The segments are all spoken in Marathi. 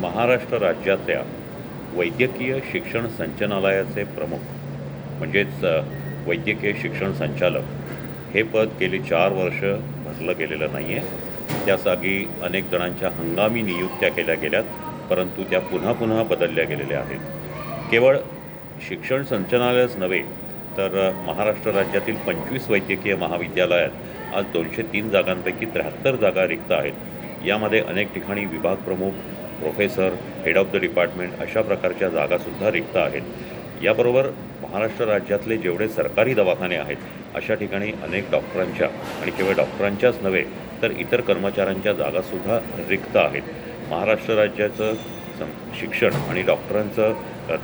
महाराष्ट्र राज्याच्या वैद्यकीय शिक्षण संचालनालयाचे प्रमुख म्हणजेच वैद्यकीय शिक्षण संचालक हे पद गेली चार वर्ष भरलं गेलेलं नाही आहे त्या जागी अनेक जणांच्या हंगामी नियुक्त्या केल्या गेल्यात परंतु त्या पुन्हा पुन्हा बदलल्या गेलेल्या आहेत. केवळ शिक्षण संचालनालयच नव्हे तर महाराष्ट्र राज्यातील पंचवीस वैद्यकीय महाविद्यालयात आज दोनशे तीन जागांपैकी त्र्याहत्तर जागा रिक्त आहेत. यामध्ये अनेक ठिकाणी विभाग प्रमुख professor head of the department अशा प्रकारच्या जागासुद्धा रिक्त आहेत. याबरोबर महाराष्ट्र राज्यातले जेवढे सरकारी दवाखाने आहेत अशा ठिकाणी अनेक डॉक्टरांच्या आणि केवळ डॉक्टरांच्याच नव्हे तर इतर कर्मचाऱ्यांच्या जागासुद्धा रिक्त आहेत. महाराष्ट्र राज्याचं सं शिक्षण आणि डॉक्टरांचं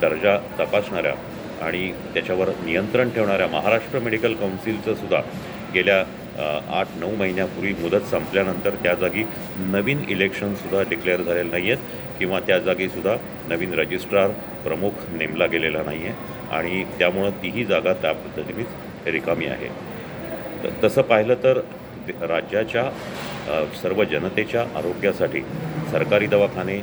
दर्जा तपासणाऱ्या आणि त्याच्यावर नियंत्रण ठेवणाऱ्या महाराष्ट्र मेडिकल काउन्सिलचं सुद्धा गेल्या आठ नऊ महिन्यापूर्वी मुदत संपल्यानंतर त्या जागी नवीन इलेक्शनसुद्धा डिक्लेअर झालेलं नाही आहेत किंवा त्या जागीसुद्धा नवीन रजिस्ट्रार प्रमुख नेमला गेलेला नाही आहे आणि त्यामुळं तीही जागा त्या पद्धतीनेच रिकामी आहे. त- तसं पाहिलं तर राज्याच्या सर्व जनतेच्या आरोग्यासाठी सरकारी दवाखाने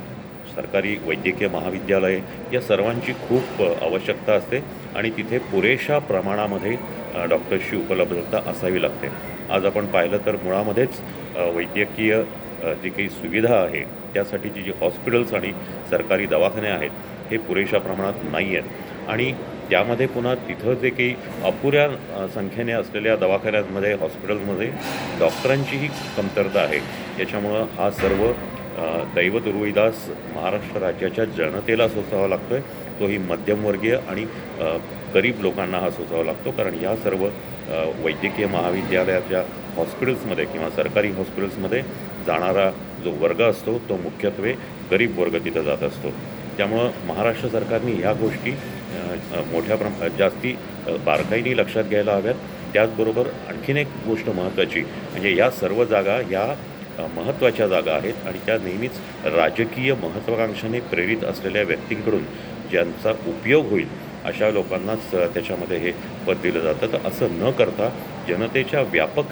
सरकारी वैद्यकीय महाविद्यालये या सर्वांची खूप आवश्यकता असते आणि तिथे पुरेशा प्रमाणामध्ये डॉक्टर्सची उपलब्धता असावी लागते. आज आपण पाहिलं तर मुळामध्येच वैद्यकीय जी काही सुविधा आहे त्यासाठीची जी हॉस्पिटल्स आणि सरकारी दवाखाने आहेत हे पुरेशा प्रमाणात नाही आहेत आणि त्यामध्ये पुन्हा तिथं जे काही अपुऱ्या संख्येने असलेल्या दवाखान्यांमध्ये हॉस्पिटलमध्ये डॉक्टरांचीही कमतरता आहे. याच्यामुळं हा सर्व दैवदुर्विदास महाराष्ट्र राज्याच्या जनतेला सोसावा लागतो आहे तोही मध्यमवर्गीय आणि गरीब लोकांना हा सोसावा लागतो. कारण या सर्व वैद्यकीय महाविद्यालयाच्या हॉस्पिटल्समध्ये किंवा सरकारी हॉस्पिटल्समध्ये जाणारा जो वर्ग असतो तो मुख्यत्वे गरीब वर्ग तिथं जात असतो. त्यामुळं महाराष्ट्र सरकारने ह्या गोष्टी मोठ्या प्रमा जास्ती बारकाईने लक्षात घ्यायला हव्यात. त्याचबरोबर आणखीन एक गोष्ट महत्त्वाची म्हणजे या सर्व जागा या महत्त्वाच्या जागा आहेत आणि त्या नेहमीच राजकीय महत्त्वाकांक्षाने प्रेरित असलेल्या व्यक्तींकडून ज्यांचा उपयोग होईल अशा लोकांनाच त्याच्यामध्ये हे पद दिलं जातं. तर असं न करता जनतेच्या व्यापक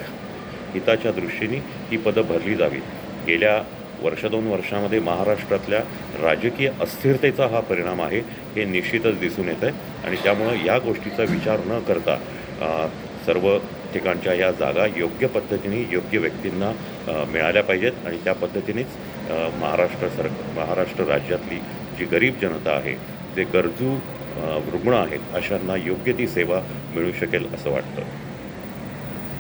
हिताच्या दृष्टीने ही पदं भरली जावीत. गेल्या वर्ष दोन वर्षामध्ये महाराष्ट्रातल्या राजकीय अस्थिरतेचा हा परिणाम आहे हे निश्चितच दिसून येत आहे आणि त्यामुळं या गोष्टीचा विचार न करता सर्व ठिकाणच्या या जागा योग्य पद्धतीने योग्य व्यक्तींना मिळाल्या पाहिजेत. आणि त्या पद्धतीनेच महाराष्ट्र सर महाराष्ट्र राज्यातली जी गरीब जनता आहे जे गरजू रुग्ण आहेत अशांना योग्य ती सेवा मिळू शकेल असं वाटतं.